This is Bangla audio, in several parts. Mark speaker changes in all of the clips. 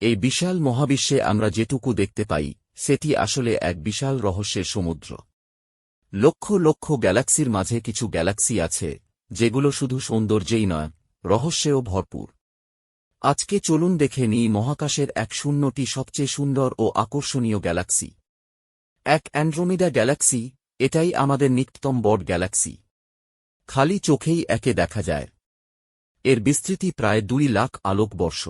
Speaker 1: এই বিশাল মহাবিশ্বে আমরা যেটুকু দেখতে পাই, সেটি আসলে এক বিশাল রহস্যের সমুদ্র। লক্ষ লক্ষ গ্যালাক্সির মাঝে কিছু গ্যালাক্সি আছে, যেগুলো শুধু সৌন্দর্যেই নয়, রহস্যেও ভরপুর। আজকে চলুন দেখে নিই মহাকাশের এক শূন্যটি সবচেয়ে সুন্দর ও আকর্ষণীয় গ্যালাক্সি। এক অ্যান্ড্রোমিডা গ্যালাক্সি, এটাই আমাদের নিকটতম বড় গ্যালাক্সি। খালি চোখেই একে দেখা যায়। এর বিস্তৃতি প্রায় দুই লাখ আলোকবর্ষ।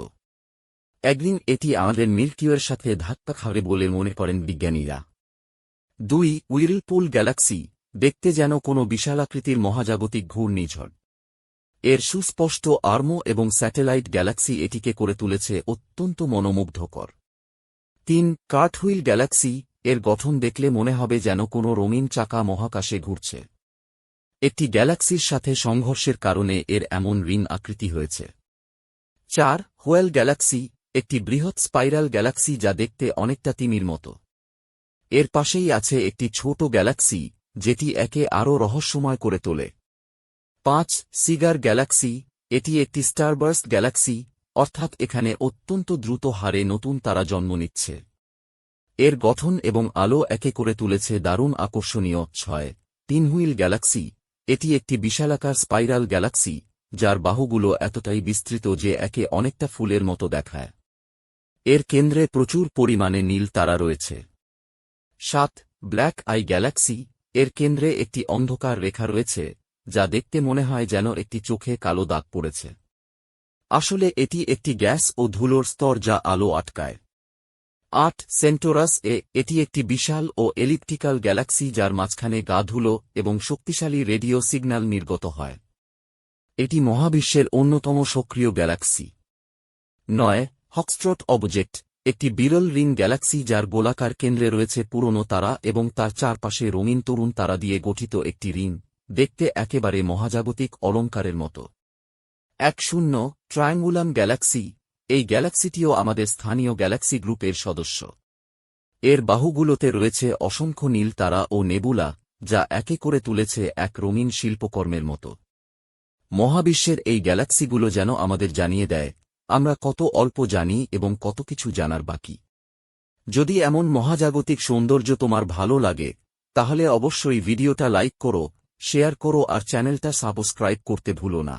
Speaker 1: একদিন এটি আমাদের মিল্কিওয়ের সাথে ধাক্কা খাবে বলে মনে করেন বিজ্ঞানীরা। দুই উইরলপুল গ্যালাক্সি, দেখতে যেন কোনো বিশালাকৃতির মহাজাগতিক ঘূর্ণিঝড়। এর সুস্পষ্ট আর্ম এবং স্যাটেলাইট গ্যালাক্সি এটিকে করে তুলেছে অত্যন্ত মনোমুগ্ধকর। তিন কার্টহুইল গ্যালাক্সি, এর গঠন দেখলে মনে হবে যেন কোনো রঙিন চাকা মহাকাশে ঘুরছে। একটি গ্যালাক্সির সাথে সংঘর্ষের কারণে এর এমন ঋণ আকৃতি হয়েছে। চার, হোয়েল গ্যালাক্সি একটি বৃহৎ স্পাইরাল গ্যালাক্সি যা দেখতে অনেকটা তিমির মতো। এর পাশেই আছে একটি ছোট গ্যালাক্সি, যেটি একে আরও রহস্যময় করে তোলে। পাঁচ, সিগার গ্যালাক্সি, এটি একটি স্টারবার্স্ট গ্যালাক্সি, অর্থাৎ এখানে অত্যন্ত দ্রুত হারে নতুন তারা জন্ম নিচ্ছে। এর গঠন এবং আলো একে করে তুলেছে দারুণ আকর্ষণীয় ছয় তিন হুইল গ্যালাক্সি, এটি একটি বিশালাকার স্পাইরাল গ্যালাক্সি, যার বাহুগুলো এতটাই বিস্তৃত যে একে অনেকটা ফুলের মতো দেখায়। এর কেন্দ্রে প্রচুর পরিমাণে নীল তারা রয়েছে। সাত ব্ল্যাক আই গ্যালাক্সি এর কেন্দ্রে একটি অন্ধকার রেখা রয়েছে, যা দেখতে মনে হয় যেন একটি চোখে কালো দাগ পড়েছে। আসলে এটি একটি গ্যাস ও ধুলোর স্তর যা আলো আটকায়। আট সেন্টোরাস এ এটি একটি বিশাল ও এলিপ্টিক্যাল গ্যালাক্সি যার মাঝখানে গা ধুলো এবং শক্তিশালী রেডিও সিগন্যাল নির্গত হয়। এটি মহাবিশ্বের অন্যতম সক্রিয় গ্যালাক্সি। নয় হকস্ট্রট অবজেক্ট একটি বিরল রিং গ্যালাক্সি যার গোলাকার কেন্দ্রে রয়েছে পুরনো তারা এবং তার চারপাশে রঙিন তরুণ তারা দিয়ে গঠিত একটি রিং, দেখতে একেবারে মহাজাগতিক অলঙ্কারের মতো। এক শূন্য, ট্রায়াঙ্গুলাম গ্যালাক্সি, এই গ্যালাক্সিটিও আমাদের স্থানীয় গ্যালাক্সি গ্রুপের সদস্য। এর বাহুগুলোতে রয়েছে অসংখ্য নীল তারা ও নেবুলা, যা একে করে তুলেছে এক রঙিন শিল্পকর্মের মতো। মহাবিশ্বের এই গ্যালাক্সিগুলো যেন আমাদের জানিয়ে দেয় আমরা কত অল্প জানি এবং কত কিছু জানার বাকি। যদি এমন মহাজাগতিক সৌন্দর্য তোমার ভালো লাগে, তাহলে অবশ্যই ভিডিওটা লাইক করো, শেয়ার করো আর চ্যানেলটা সাবস্ক্রাইব করতে ভুলো না।